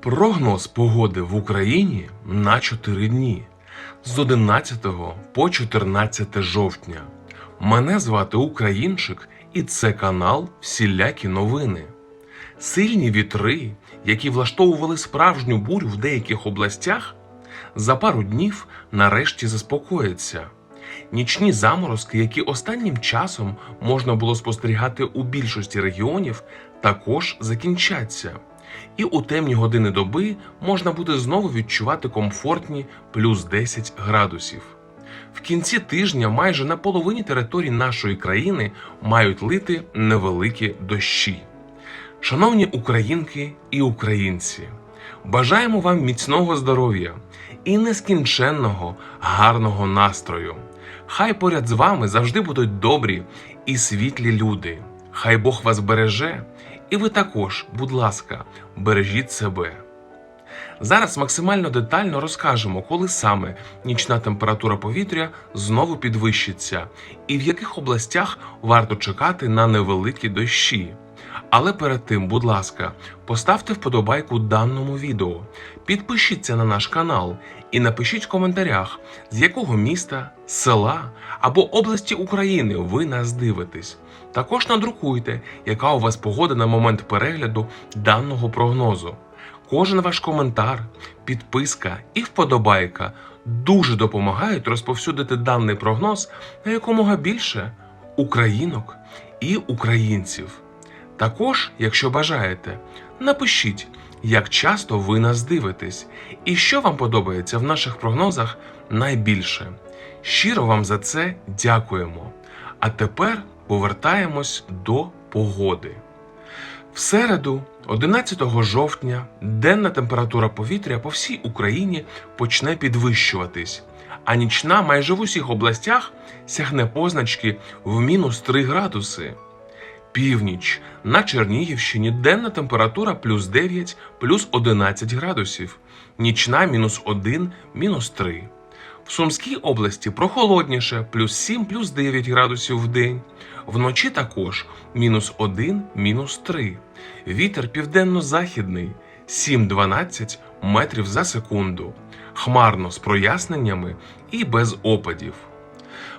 Прогноз погоди в Україні на 4 дні з 11 по 14 жовтня. Мене звати Українчик, і це канал Всілякі новини. Сильні вітри, які влаштовували справжню бурю в деяких областях, за пару днів нарешті заспокояться. Нічні заморозки, які останнім часом можна було спостерігати у більшості регіонів, також закінчаться. І у темні години доби можна буде знову відчувати комфортні плюс 10 градусів. В кінці тижня майже на половині території нашої країни мають лити невеликі дощі. Шановні українки і українці, бажаємо вам міцного здоров'я і нескінченного гарного настрою. Хай поряд з вами завжди будуть добрі і світлі люди. Хай Бог вас береже, і ви також, будь ласка, бережіть себе. Зараз максимально детально розкажемо, коли саме нічна температура повітря знову підвищиться, і в яких областях варто чекати на невеликі дощі. Але перед тим, будь ласка, поставте вподобайку даному відео, підпишіться на наш канал і напишіть в коментарях, з якого міста, села або області України ви нас дивитесь. Також надрукуйте, яка у вас погода на момент перегляду даного прогнозу. Кожен ваш коментар, підписка і вподобайка дуже допомагають розповсюдити даний прогноз на якомога більше українок і українців. Також, якщо бажаєте, напишіть, як часто ви нас дивитесь і що вам подобається в наших прогнозах найбільше. Щиро вам за це дякуємо. А тепер повертаємось до погоди. В середу, 11 жовтня, денна температура повітря по всій Україні почне підвищуватись, а нічна майже в усіх областях сягне позначки в мінус 3 градуси. Північ на Чернігівщині денна температура плюс 9, плюс 11 градусів, нічна мінус 1, мінус 3. В Сумській області прохолодніше плюс 7, плюс 9 градусів в день. Вночі також мінус 1, мінус 3. Вітер південно-західний 7-12 метрів за секунду. Хмарно з проясненнями і без опадів.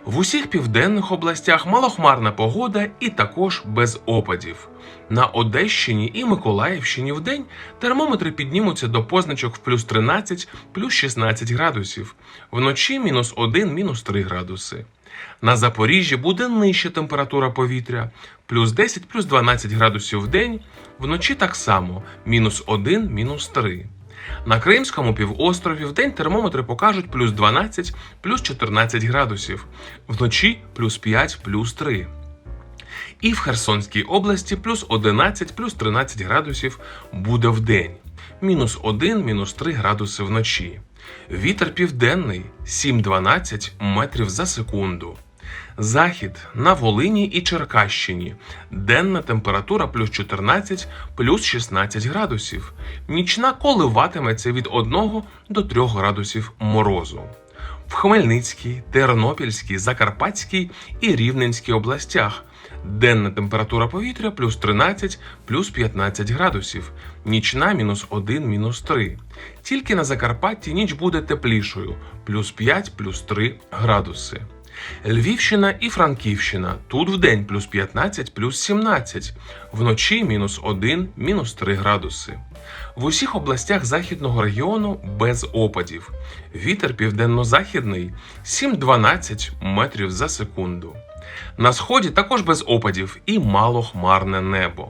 В усіх південних областях малохмарна погода і також без опадів. На Одещині і Миколаївщині в день термометри піднімуться до позначок в плюс 13, плюс 16 градусів, вночі мінус 1, мінус 3 градуси. На Запоріжжі буде нижча температура повітря, плюс 10, плюс 12 градусів в день, вночі так само мінус 1, мінус 3. На Кримському півострові в день термометри покажуть плюс 12, плюс 14 градусів, вночі плюс 5, плюс 3. І в Херсонській області плюс 11, плюс 13 градусів буде в день. Мінус 1, мінус 3 градуси вночі. Вітер південний 7-12 метрів за секунду. Захід на Волині і Черкащині. Денна температура плюс 14, плюс 16 градусів. Нічна коливатиметься від 1 до 3 градусів морозу. В Хмельницькій, Тернопільській, Закарпатській і Рівненській областях. Денна температура повітря плюс 13, плюс 15 градусів, нічна мінус 1, мінус 3. Тільки на Закарпатті ніч буде теплішою плюс 5, плюс 3 градуси. Львівщина і Франківщина тут вдень плюс 15, плюс 17, вночі мінус 1, мінус 3 градуси. В усіх областях західного регіону без опадів. Вітер південно-західний 7-12 метрів за секунду. На сході також без опадів і малохмарне небо.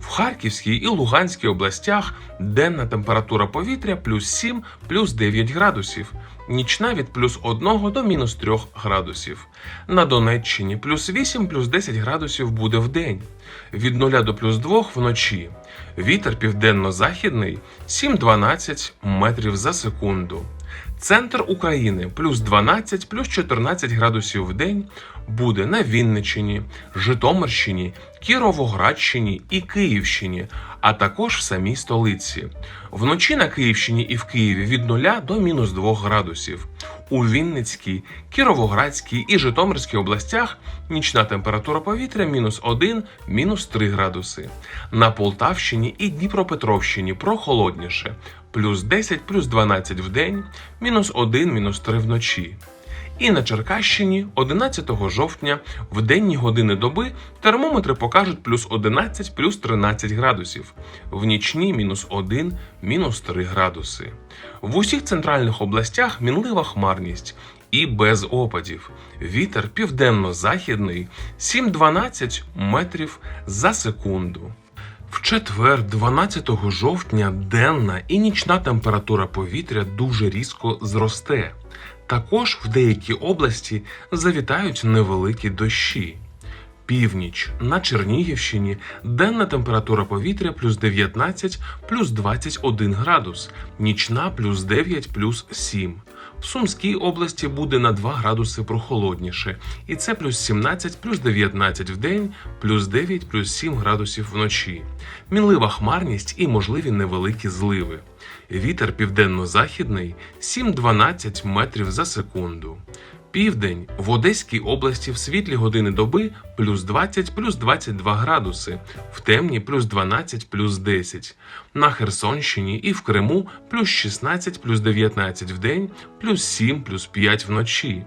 В Харківській і Луганській областях денна температура повітря плюс 7, плюс 9 градусів, нічна від плюс 1 до мінус 3 градусів. На Донеччині плюс 8, плюс 10 градусів буде в день, від 0 до плюс 2 вночі. Вітер південно-західний 7-12 метрів за секунду. Центр України плюс 12, плюс 14 градусів в день буде на Вінниччині, Житомирщині, Кіровоградщині і Київщині, а також в самій столиці. Вночі на Київщині і в Києві від 0 до мінус 2 градусів. У Вінницькій, Кіровоградській і Житомирській областях нічна температура повітря мінус 1, мінус 3 градуси. На Полтавщині і Дніпропетровщині прохолодніше плюс 10, плюс 12 в день, мінус 1, мінус 3 вночі. І на Черкащині 11 жовтня в денні години доби термометри покажуть плюс 11, плюс 13 градусів, в нічні мінус 1, мінус 3 градуси. В усіх центральних областях мінлива хмарність і без опадів. Вітер південно-західний 7-12 метрів за секунду. В четвер, 12 жовтня, денна і нічна температура повітря дуже різко зросте. Також в деякій області завітають невеликі дощі. Північ на Чернігівщині денна температура повітря плюс 19 плюс 21 градус, нічна плюс 9 плюс 7. В Сумській області буде на 2 градуси прохолодніше, і це плюс 17 плюс 19 в день, плюс 9 плюс 7 градусів вночі. Мінлива хмарність і можливі невеликі зливи. Вітер південно-західний 7-12 метрів за секунду. Південь в Одеській області в світлі години доби плюс 20 плюс 22 градуси, в темні плюс 12 плюс 10. На Херсонщині і в Криму плюс 16 плюс 19 в день, плюс 7 плюс 5 вночі.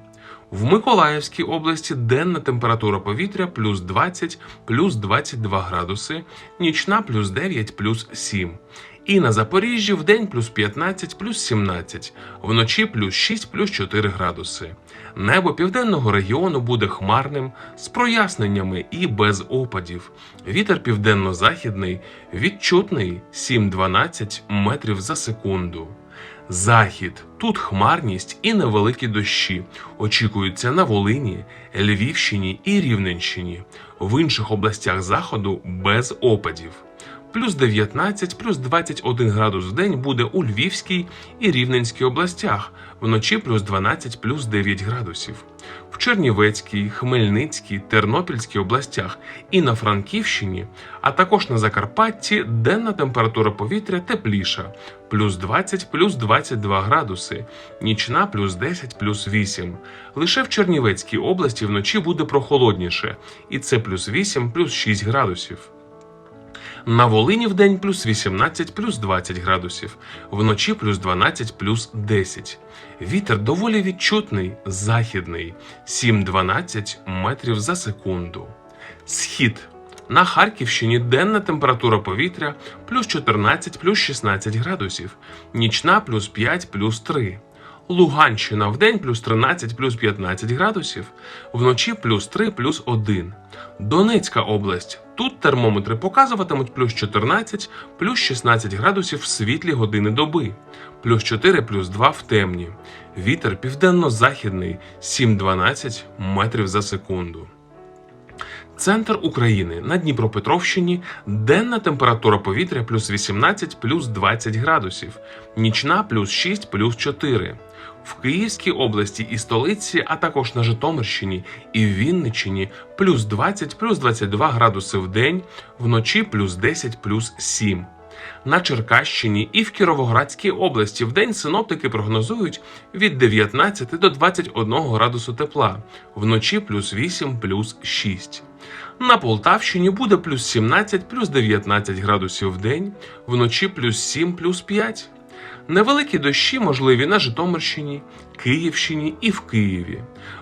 В Миколаївській області денна температура повітря плюс 20 плюс 22 градуси, нічна плюс 9 плюс 7. І на Запоріжжі в день плюс 15 плюс 17, вночі плюс 6 плюс 4 градуси. Небо південного регіону буде хмарним, з проясненнями і без опадів. Вітер південно-західний відчутний 7-12 метрів за секунду. Захід тут хмарність і невеликі дощі очікуються на Волині, Львівщині і Рівненщині. В інших областях заходу без опадів. Плюс 19, плюс 21 градус в день буде у Львівській і Рівненській областях, вночі плюс 12, плюс 9 градусів. В Чернівецькій, Хмельницькій, Тернопільській областях і на Франківщині, а також на Закарпатті денна температура повітря тепліша плюс 20, плюс 22 градуси, нічна плюс 10, плюс 8. Лише в Чернівецькій області вночі буде прохолодніше, і це плюс 8, плюс 6 градусів. На Волині в день плюс 18 плюс 20 градусів, вночі плюс 12 плюс 10. Вітер доволі відчутний, західний 7-12 метрів за секунду. Схід на Харківщині денна температура повітря плюс 14 плюс 16 градусів, нічна плюс 5 плюс 3. Луганщина в день плюс 13 плюс 15 градусів, вночі плюс 3 плюс 1. Донецька область. Тут термометри показуватимуть плюс 14 плюс 16 градусів в світлі години доби, плюс 4 плюс 2 в темні. Вітер південно-західний 7-12 метрів за секунду. Центр України на Дніпропетровщині денна температура повітря плюс 18 плюс 20 градусів, нічна плюс 6 плюс 4. В Київській області і столиці, а також на Житомирщині і Вінниччині плюс 20 плюс 22 градуси в день, вночі плюс 10 плюс 7. На Черкащині і в Кіровоградській області в день синоптики прогнозують від 19 до 21 градусу тепла, вночі плюс 8 плюс 6. На Полтавщині буде плюс 17 плюс 19 градусів в день, вночі плюс 7 плюс 5. Невеликі дощі можливі на Житомирщині, Київщині і в Києві.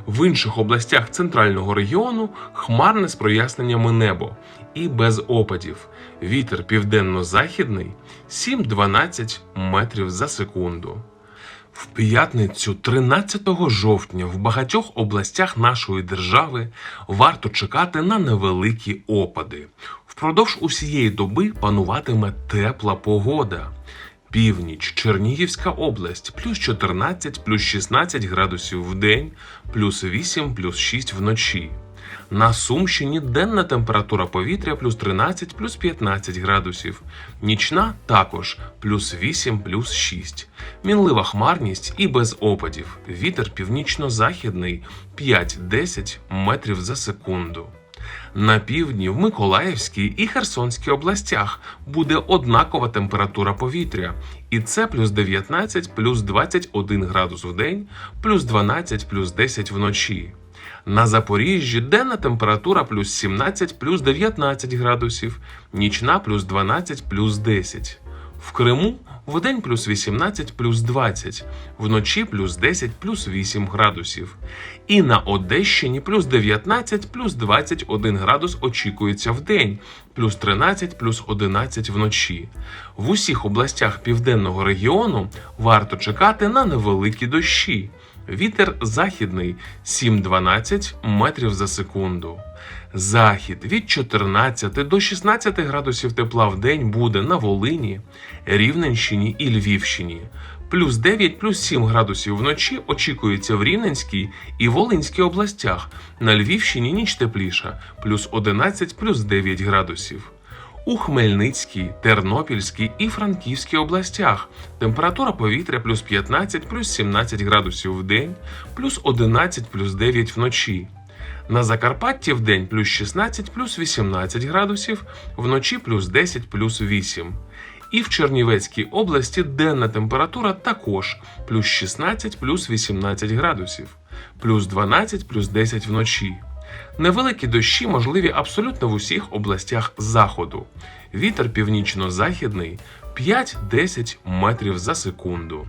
В інших областях центрального регіону хмарне з проясненнями небо і без опадів. Вітер південно-західний 7-12 метрів за секунду. В п'ятницю, 13 жовтня, в багатьох областях нашої держави варто чекати на невеликі опади. Впродовж усієї доби пануватиме тепла погода. Північ, Чернігівська область, плюс 14, плюс 16 градусів в день, плюс 8, плюс 6 вночі. На Сумщині денна температура повітря плюс 13 плюс 15 градусів, нічна також плюс 8 плюс 6. Мінлива хмарність і без опадів. Вітер північно-західний 5-10 метрів за секунду. На півдні в Миколаївській і Херсонській областях буде однакова температура повітря, і це плюс 19, плюс 21 градус в день, плюс 12, плюс 10 вночі. На Запоріжжі денна температура плюс 17, плюс 19 градусів, нічна плюс 12, плюс 10. В Криму вдень плюс 18, плюс 20, вночі плюс 10, плюс 8 градусів. І на Одещині плюс 19, плюс 21 градус очікується в день, плюс 13, плюс 11 вночі. В усіх областях південного регіону варто чекати на невеликі дощі. Вітер західний 7-12 метрів за секунду. Захід від 14 до 16 градусів тепла в день буде на Волині, Рівненщині і Львівщині. Плюс 9, плюс 7 градусів вночі очікується в Рівненській і Волинській областях. На Львівщині ніч тепліша, плюс 11, плюс 9 градусів. У Хмельницькій, Тернопільській і Франківській областях температура повітря плюс 15, плюс 17 градусів в день, плюс 11, плюс 9 вночі. На Закарпатті в день плюс 16, плюс 18 градусів, вночі плюс 10, плюс 8. І в Чернівецькій області денна температура також плюс 16, плюс 18 градусів, плюс 12, плюс 10 вночі. Невеликі дощі можливі абсолютно в усіх областях заходу. Вітер північно-західний 5-10 метрів за секунду.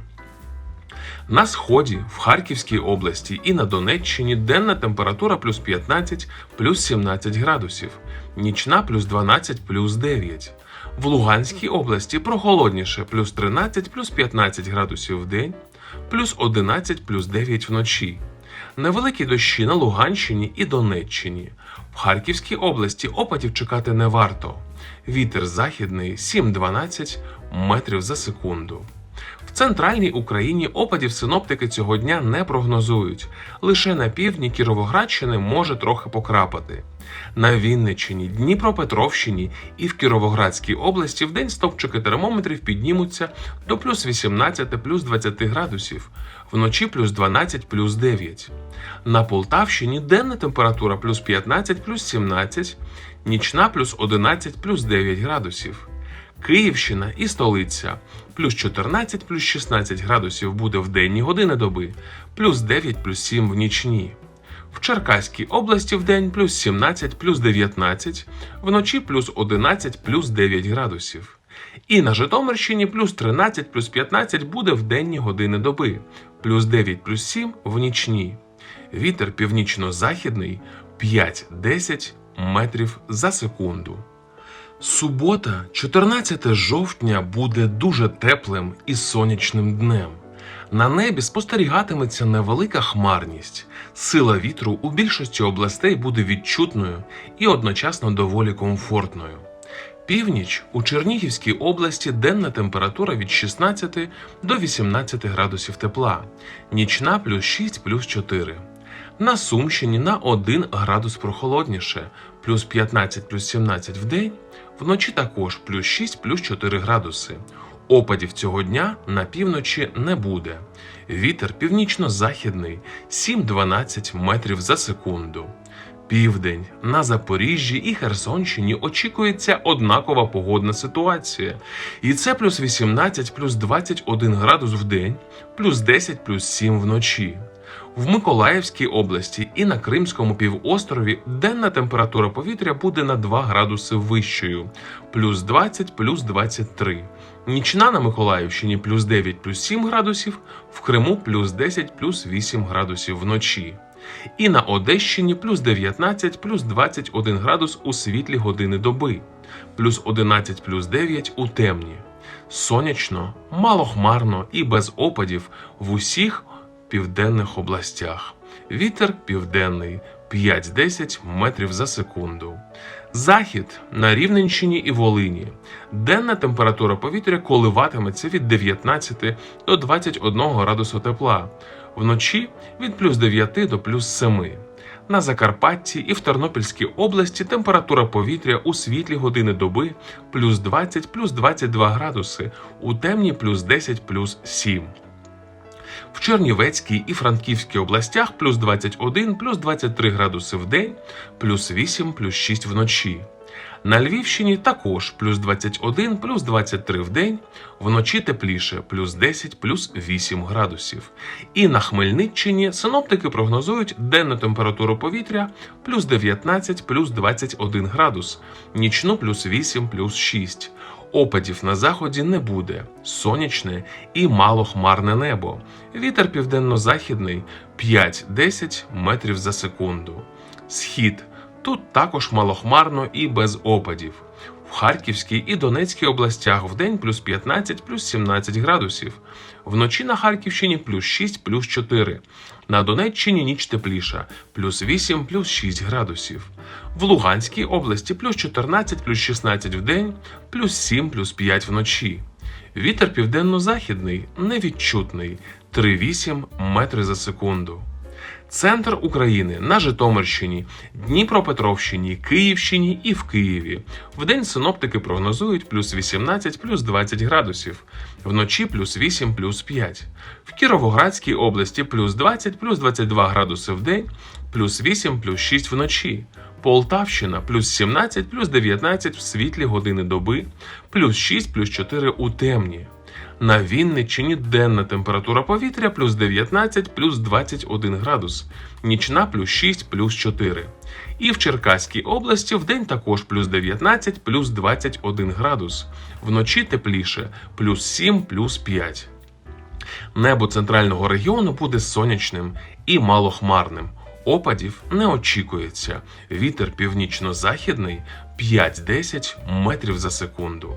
На сході, в Харківській області і на Донеччині денна температура плюс 15 плюс 17 градусів, нічна плюс 12 плюс 9. В Луганській області прохолодніше плюс 13 плюс 15 градусів в день, плюс 11 плюс 9 вночі. Невеликі дощі на Луганщині і Донеччині. В Харківській області опадів чекати не варто. Вітер західний 7-12 метрів за секунду. В центральній Україні опадів синоптики цього дня не прогнозують. Лише на півдні Кіровоградщини може трохи покрапати. На Вінниччині, Дніпропетровщині і в Кіровоградській області вдень стопчики термометрів піднімуться до плюс 18 плюс 20 градусів, вночі плюс 12 плюс 9. На Полтавщині денна температура плюс 15 плюс 17, нічна плюс 11 плюс 9 градусів. Київщина і столиця плюс 14 плюс 16 градусів буде в денні години доби, плюс 9 плюс 7 в нічні. В Черкаській області в день плюс 17 плюс 19, вночі плюс 11 плюс 9 градусів. І на Житомирщині плюс 13 плюс 15 буде в денні години доби, плюс 9 плюс 7 в нічні. Вітер північно-західний 5-10 метрів за секунду. Субота, 14 жовтня, буде дуже теплим і сонячним днем. На небі спостерігатиметься невелика хмарність. Сила вітру у більшості областей буде відчутною і одночасно доволі комфортною. Північ у Чернігівській області денна температура від 16 до 18 градусів тепла, нічна плюс 6 плюс 4. На Сумщині на 1 градус прохолодніше, плюс 15 плюс 17 в день, вночі також плюс 6 плюс 4 градуси. Опадів цього дня на півночі не буде. Вітер північно-західний 7-12 метрів за секунду. Південь на Запоріжжі і Херсонщині очікується однакова погодна ситуація. І це плюс 18 плюс 21 градус в день, плюс 10 плюс 7 вночі. В Миколаївській області і на Кримському півострові денна температура повітря буде на 2 градуси вищою, плюс 20 плюс 23. Нічна на Миколаївщині плюс 9 плюс 7 градусів, в Криму плюс 10 плюс 8 градусів вночі. І на Одещині плюс 19 плюс 21 градус у світлі години доби, плюс 11 плюс 9 у темні. Сонячно, малохмарно і без опадів в усіх південних областях. Вітер південний 5-10 метрів за секунду. Захід на Рівненщині і Волині. Денна температура повітря коливатиметься від 19 до 21 градусу тепла, вночі від плюс 9 до плюс 7. На Закарпатті і в Тернопільській області температура повітря у світлі години доби плюс 20 плюс 22 градуси, у темні плюс 10 плюс 7. В Чернівецькій і Франківській областях плюс 21, плюс 23 градуси в день, плюс 8, плюс 6 вночі. На Львівщині також плюс 21, плюс 23 в день, вночі тепліше плюс 10, плюс 8 градусів. І на Хмельниччині синоптики прогнозують денну температуру повітря плюс 19, плюс 21 градус, нічну плюс 8, плюс 6. Опадів на заході не буде, сонячне і малохмарне небо. Вітер південно-західний 5-10 метрів за секунду. Схід тут також малохмарно і без опадів. В Харківській і Донецькій областях вдень плюс 15 плюс 17 градусів. Вночі на Харківщині плюс 6 плюс 4. На Донеччині ніч тепліша плюс 8 плюс 6 градусів. В Луганській області плюс 14 плюс 16 вдень, плюс 7 плюс 5 вночі. Вітер південно-західний невідчутний 3,8 метри за секунду. Центр України на Житомирщині, Дніпропетровщині, Київщині і в Києві. Вдень синоптики прогнозують плюс 18, плюс 20 градусів, вночі плюс 8, плюс 5. В Кіровоградській області плюс 20, плюс 22 градуси в день, плюс 8, плюс 6 вночі. Полтавщина плюс 17, плюс 19 в світлі години доби, плюс 6, плюс 4 у темні. На Вінниччині денна температура повітря плюс 19 плюс 21 градус, нічна плюс 6 плюс 4. І в Черкаській області вдень також плюс 19 плюс 21 градус, вночі тепліше плюс 7 плюс 5. Небо центрального регіону буде сонячним і малохмарним. Опадів не очікується. Вітер північно-західний 5-10 метрів за секунду.